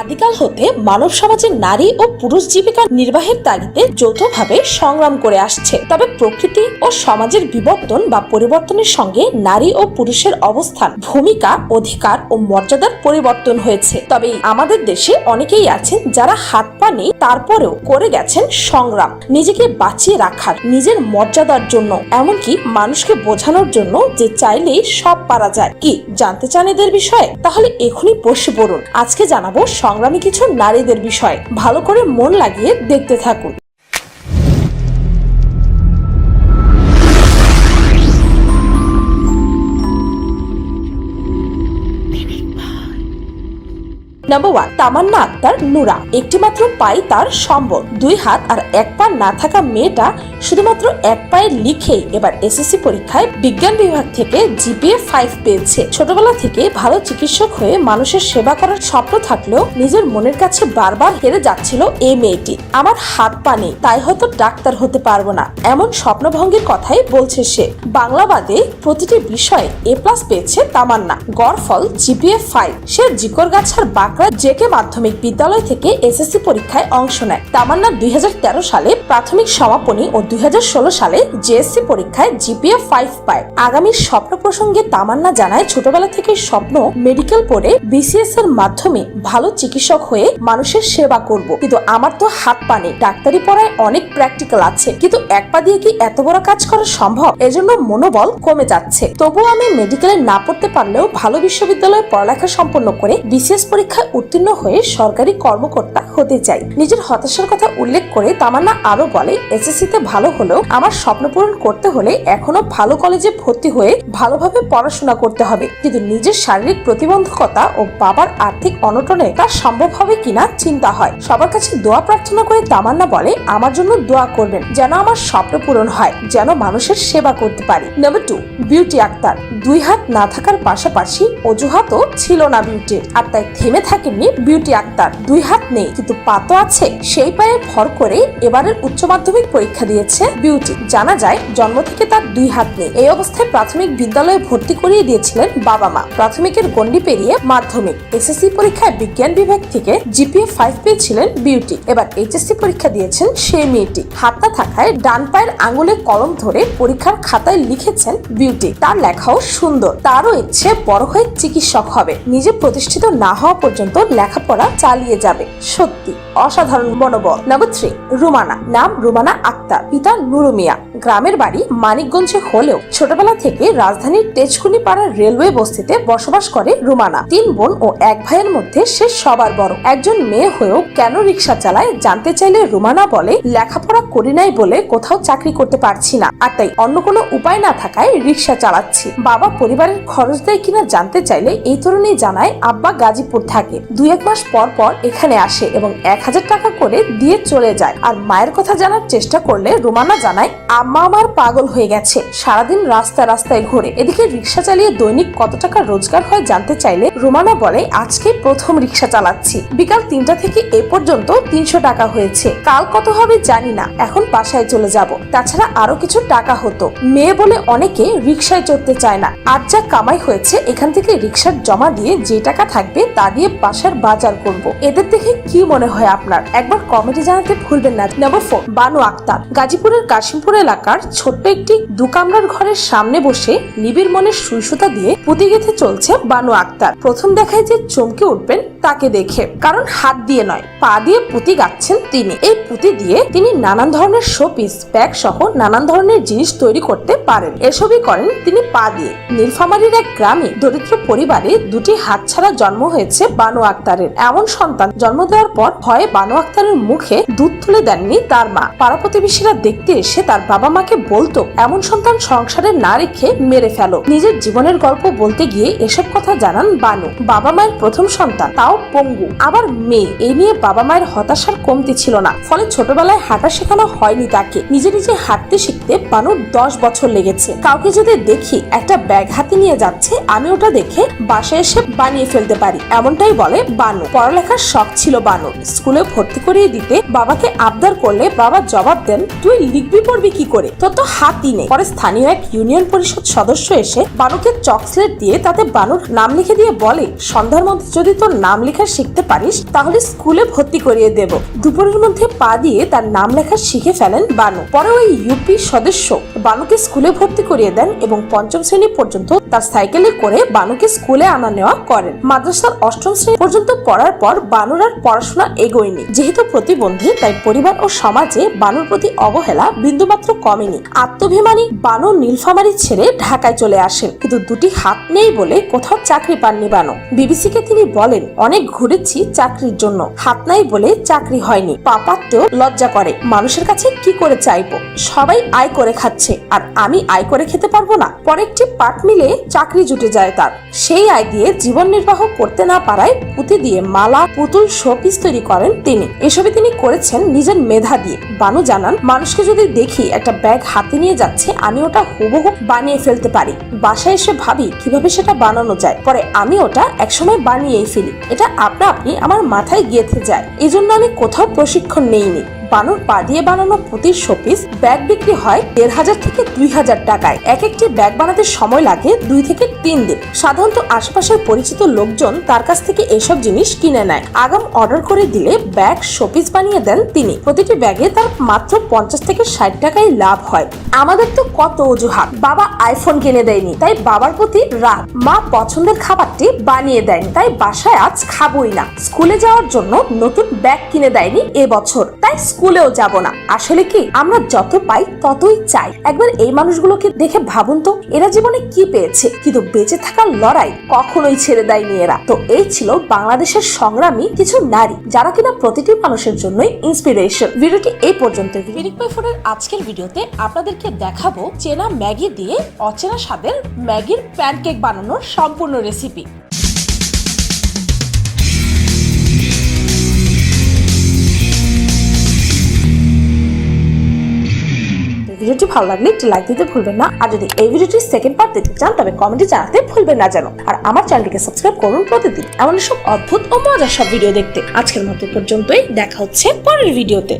আদিকাল হতে মানব সমাজে নারী ও পুরুষ জীবিকা নির্বাহের তাগিদে যৌথভাবে সংগ্রাম করে আসছে। তবে প্রকৃতি ও সমাজের বিবর্তন বা পরিবর্তনের সঙ্গে নারী ও পুরুষের অবস্থান, ভূমিকা, অধিকার ও মর্যাদার পরিবর্তন হয়েছে। তবে আমাদের দেশে অনেকেই আছেন যারা হাত পা নেই তারপরেও করে গেছেন সংগ্রাম। নিজেকে বাঁচিয়ে রাখার, নিজের মর্যাদার জন্য, এমনকি মানুষকে বোঝানোর জন্য যে চাইলেই সব পারা যায়। কি, জানতে চান এদের বিষয়ে? তাহলে এখনই বসে পড়ুন। আজকে জানাব সংগ্রামী কিছু নারীদের বিষয়ে। ভালো করে মন লাগিয়ে দেখতে থাকুন। Number one Tamanna Akter Nura. একটি মাত্র পাই তার সম্বল। দুই হাত আর এক পা না থাকা মেয়েটা শুধুমাত্র এক পায়ে লিখে এবার এসএসসি পরীক্ষায় বিজ্ঞান বিভাগ থেকে জিপিএ ফাইভ পেয়েছে। ছোটবেলা থেকে ভালো চিকিৎসক হয়ে মানুষের সেবা করার স্বপ্ন থাকলেও নিজের মনের কাছে বারবার হেরে যাচ্ছিল এই মেয়েটি। আমার হাত পা নেই, তাই হয়তো ডাক্তার হতে পারব না, এমন স্বপ্নভঙ্গের কথাই বলছে সে। বাংলা বাদে প্রতিটি বিষয়ে এ প্লাস পেয়েছে তামান্না। গড় ফল জিপিএ ফাইভ সে জিকরগাছার বাঁকড়া জেকে মাধ্যমিক বিদ্যালয় থেকে এসএসসি পরীক্ষায় অংশ নেয়। তামান্না দুই হাজার তেরো সালে প্রাথমিক সমাপনী ও দুই হাজার ষোলো সালে জেএসসি পরীক্ষায় জিপিএ ফাইভ পায়। আগামীর স্বপ্ন প্রসঙ্গে তামান্না জানায়, ছোটবেলা থেকে স্বপ্ন মেডিকেল পড়ে বিসিএস এর মাধ্যমে ভালো চিকিৎসক হয়ে মানুষের সেবা করব। কিন্তু আমার তো হাত পা নেই, ডাক্তারি পড়ায় অনেক প্র্যাকটিক্যাল আছে। কিন্তু এক পা দিয়ে কি এত বড় কাজ করা সম্ভব? এজন্য মনোবল কমে যাচ্ছে। তবুও আমি মেডিকেলে না পড়তে পারলেও ভালো বিশ্ববিদ্যালয়ে পড়ালেখা সম্পন্ন করে বিসিএস পরীক্ষায় উত্তীর্ণ হয়ে সরকারি কর্মকর্তা হতে চাই। নিজের হতাশার কথা উল্লেখ করে তামান্না আরও বলে এসএসসি তে ভালো হলেও আমার স্বপ্ন পূরণ করতে হলে এখনও ভালো কলেজে ভর্তি হয়ে ভালোভাবে পড়াশোনা করতে হবে। কিন্তু নিজের শারীরিক প্রতিবন্ধকতা ও বাবার আর্থিক অনটনে তা সম্ভব হবে কিনা চিন্তা হয়। সবার কাছে দোয়া প্রার্থনা করে তামান্না বলে, আমার জন্য দোয়া করবেন যেন আমার স্বপ্ন পূরণ হয়, যেন মানুষের সেবা করতে পারি। Number two Beauty Akter. দুই হাত না থাকার পাশাপাশি অজুহাতও ছিল না বিউটির আর তাই থেমে থাকেননি বিউটি আক্তার। দুই হাত নেই, কিন্তু পা তো আছে। সেই পায়ে ভর করে এবারের উচ্চ মাধ্যমিক পরীক্ষা দিয়েছে বিউটি। জানা যায়, জন্ম থেকে তার দুই হাত নেই। এই অবস্থায় প্রাথমিক বিদ্যালয়ে ভর্তি করিয়ে দিয়েছিলেন বাবা মা। প্রাথমিকের গণ্ডি পেরিয়ে মাধ্যমিক। এসএসসি পরীক্ষায় বিজ্ঞান বিভাগ থেকে জিপিএ ফাইভ পেয়েছিলেন বিউটি। এবার এইচএসসি পরীক্ষা দিয়েছেন সেই মেয়েটি। হাত না থাকায় ডান পায়ের আঙুলে কলম ধরে পরীক্ষার খাতায় লিখেছেন বিউটি। তার লেখাও সুন্দর। তারও ইচ্ছে বড় হয়ে চিকিৎসক হবে। নিজে প্রতিষ্ঠিত না হওয়া পর্যন্ত লেখাপড়া চালিয়ে যাবে। সত্যি, অসাধারণ মনোবল। Number three Rumana. নাম রুমানা আক্তার, পিতা নুরু মিয়া। গ্রামের বাড়ি মানিকগঞ্জে হলেও ছোটবেলা থেকে রাজধানীর তেজকুনি পাড়ার রেলওয়ে বস্তিতে বসবাস করে রুমানা। তিন বোন ও এক ভাইয়ের মধ্যে সে সবার বড়। একজন মেয়ে হয়েও কেন রিক্সা চালায় জানতে চাইলে রুমানা বলে, লেখাপড়া করি নাই বলে কোথাও চাকরি করতে পারছি না। আর তাই অন্য কোনো উপায় না থাকায় রিক্সা চালাচ্ছি। বাবা পরিবারের খরচ দেয় কিনা জানতে চাইলে এই তরুণী জানায় আব্বা গাজীপুর থাকে। দুই এক মাস পর পর এখানে আসে এবং এক হাজার টাকা করে দিয়ে চলে যায়। আর মায়ের কথা জানার চেষ্টা করলে রুমানা জানায়, আম্মা আমার পাগল হয়ে গেছে। সারাদিন রাস্তা রাস্তায় ঘুরে। এদিকে রিক্সা চালিয়ে দৈনিক কত টাকা রোজগার হয় জানতে চাইলে রুমানা বলে, আজকে প্রথম রিক্সা চালাচ্ছি। বিকাল তিনটা থেকে এ পর্যন্ত তিনশো টাকা হয়েছে। কাল কত হবে জানি না। এখন বাসায় চলে যাব। তাছাড়া আরও কিছু টাকা হতো। মেয়ে বলে অনেকে রিক্সায় চড়তে চায় না। আর যা কামাই হয়েছে, এখান থেকে রিক্সার জমা দিয়ে যে টাকা থাকবে তা দিয়ে বাসার বাজার করব। এদের দেখে কি মনে হয় আপনার? একবার কমেন্টে জানাতে ভুলবেন না। Number four Banu Akter. গাজীপুরের কাশিমপুর এলাকার ছোট্ট একটি দু কামরার ঘরের সামনে বসে নিবিড় মনের সুইসুতা দিয়ে পুঁতি গেঁথে চলছে বানু আক্তার। প্রথম দেখায় যে চমকে উঠবেন তাকে দেখে, কারণ হাত দিয়ে নয়, পা দিয়ে পুঁতি গাচ্ছেন তিনি। এই পুঁতি দিয়ে তিনি নানান ধরনের শোপিস, ব্যাগ সহ নানান ধরনের জিনিস তৈরি করতে পারেন। এসবই করেন তিনি পা দিয়ে। নীলফামারীর এক গ্রামে দরিদ্র পরিবারে দুটি হাত ছাড়া জন্ম হয়েছে বানু আক্তারের। এমন সন্তান জন্ম দেওয়ার পর ভয়ে বানু আক্তারের মুখে দুধ তুলে দেননি তার মা। পাড়া প্রতিবেশীরা দেখতে এসে তার বাবা মাকে বলতো, এমন সন্তান সংসারে না রেখে মেরে ফেলো। নিজের জীবনের গল্প বলতে গিয়ে এসব কথা জানান বানু। বাবা মায়ের প্রথম সন্তান, তাও পঙ্গু। আবার মেয়ে। এই নিয়ে বাবা মায়ের হতাশার কমতি ছিল না। ফলে ছোটবেলায় হাঁটা শেখানো হয়নি তাকে। নিজে নিজে হাঁটতে শিখতে বানুর দশ বছর লেগেছে। কাউকে যদি দেখি একটা ব্যাগ হাতে নিয়ে যাচ্ছে, আমি ওটা দেখে বাসায় এসে বানিয়ে ফেলতে পারি। এমনটাই বলে বানু। পড়ালেখার শখ ছিল বানুর। স্কুলে ভর্তি করিয়ে দিতে বাবাকে আবদার করলে বাবা জবাব দেন, তুই লিখবি, পড়বি কি করে? তোর তো হাতই নেই। পরে স্থানীয় এক ইউনিয়ন পরিষদ সদস্য এসে বানুকে চকলেট দিয়ে তাতে বানুর নাম লিখে দিয়ে বলে, সন্ধ্যার মধ্যে যদি তোর নাম লেখা শিখতে পারিস, তাহলে স্কুলে ভর্তি করিয়ে দেব। দুপুরের মধ্যে পা দিয়ে তার নাম লেখা শিখে ফেলেন বানু। পরে ওই ইউপি সদস্য বানুকে স্কুলে ভর্তি করিয়ে দেন এবং পঞ্চম শ্রেণি পর্যন্ত তার সাইকেলে করে বানুকে স্কুলে আনা নেওয়া করেন। মাদ্রাসার অষ্টম শ্রেণি পর্যন্ত পড়ার পর বানুর আর পড়াশোনা এগোয়নি। যেহেতু প্রতিবন্ধী, তাই পরিবার ও সমাজে বানুর প্রতি অবহেলা বিন্দুমাত্র কমেনি। আত্মভিমানী বানু নীলফামারি ছেড়ে ঢাকায় চলে আসেন। কিন্তু দুটি হাত নেই বলে কোথাও চাকরি পাননি বানু। বিবিসিকে তিনি বলেন অনেক ঘুরেছি চাকরির জন্য। হাত নাই বলে চাকরি হয়নি। পাপাতেও লজ্জা করে। মানুষের কাছে কি করে চাইব? সবাই আয় করে খাচ্ছে। আর আমি আয় করে খেতে পারব না। পরে একটি পাট মিলে চাকরি জুটে যায় তার। সেই আয় দিয়ে জীবন নির্বাহ করতে না পারায় পুঁতি দিয়ে মালা, পুতুল, শোপিস তৈরি করেন তিনি। এসবে তিনি করেছেন নিজের মেধা দিয়ে। বানু জানান, মানুষকে যদি দেখি একটা ব্যাগ হাতে নিয়ে যাচ্ছে, আমি ওটা হুবহু বানিয়ে ফেলতে পারি। বাসায় এসে ভাবি, কীভাবে সেটা বানানো যায়? পরে আমি ওটা একসময় বানিয়েই ফেলি। এটা আপনা আপনি আমার মাথায় গেঁথে যায়। এজন্য আমি কোথাও প্রশিক্ষণ নেইনি। বানুর পা দিয়ে বানানো পুঁতির শোপিস ব্যাগ বিক্রি হয় দেড় হাজার থেকে দুই হাজার টাকায়। এক একটি ব্যাগ বানাতে সময় লাগে দুই থেকে তিন দিন। সাধারণত আশপাশের পরিচিত লোকজন তার কাছ থেকে এসব জিনিস কিনে নেয়। আগাম অর্ডার করে দিলে ব্যাগ শোপিস বানিয়ে দেন তিনি। প্রতিটি ব্যাগে তার মাত্র পঞ্চাশ থেকে ষাট টাকায় লাভ হয়। আমাদের তো কত অজুহাত। বাবা আইফোন কিনে দেয়নি, তাই বাবার প্রতি রাগ। মা পছন্দের খাবারটি বানিয়ে দেয়নি, তাই বাসায় আজ খাবোই না। স্কুলে যাওয়ার জন্য নতুন ব্যাগ কিনে দেয়নি এবছর তাই স্কুলেও যাব না। আসলে কি? আমরা যত পাই ততই চাই। একবার এই মানুষগুলোকে দেখে ভাবুন তো, এরা জীবনে কি পেয়েছে? কিন্তু বেঁচে থাকার লড়াই কখনোই ছেড়ে দেয়নি এরা। তো এই ছিল বাংলাদেশের সংগ্রামী কিছু নারী, যারা কিনা প্রতিটি মানুষের জন্যই ইন্সপিরেশন ভিডিওটি এই পর্যন্ত আজকের ভিডিওতে আপনাদেরকে দেখাবো চেনা ম্যাগি দিয়ে অচেনা স্বাদের ম্যাগির প্যানকেক বানানোর সম্পূর্ণ রেসিপি ভিডিওটি ভালো লাগলে একটি লাইক দিতে ভুলবেন না। আর যদি এই ভিডিওটির সেকেন্ড পার্ট দেখতে চান, তবে কমেন্টে জানাতে ভুলবেন না যেন। আর আমার চ্যানেলটিকে সাবস্ক্রাইব করুন প্রতিদিন। এমন সব অদ্ভুত ও মজার সব ভিডিও দেখতে। আজকের মতো পর্যন্তই। দেখা হচ্ছে পরের ভিডিওতে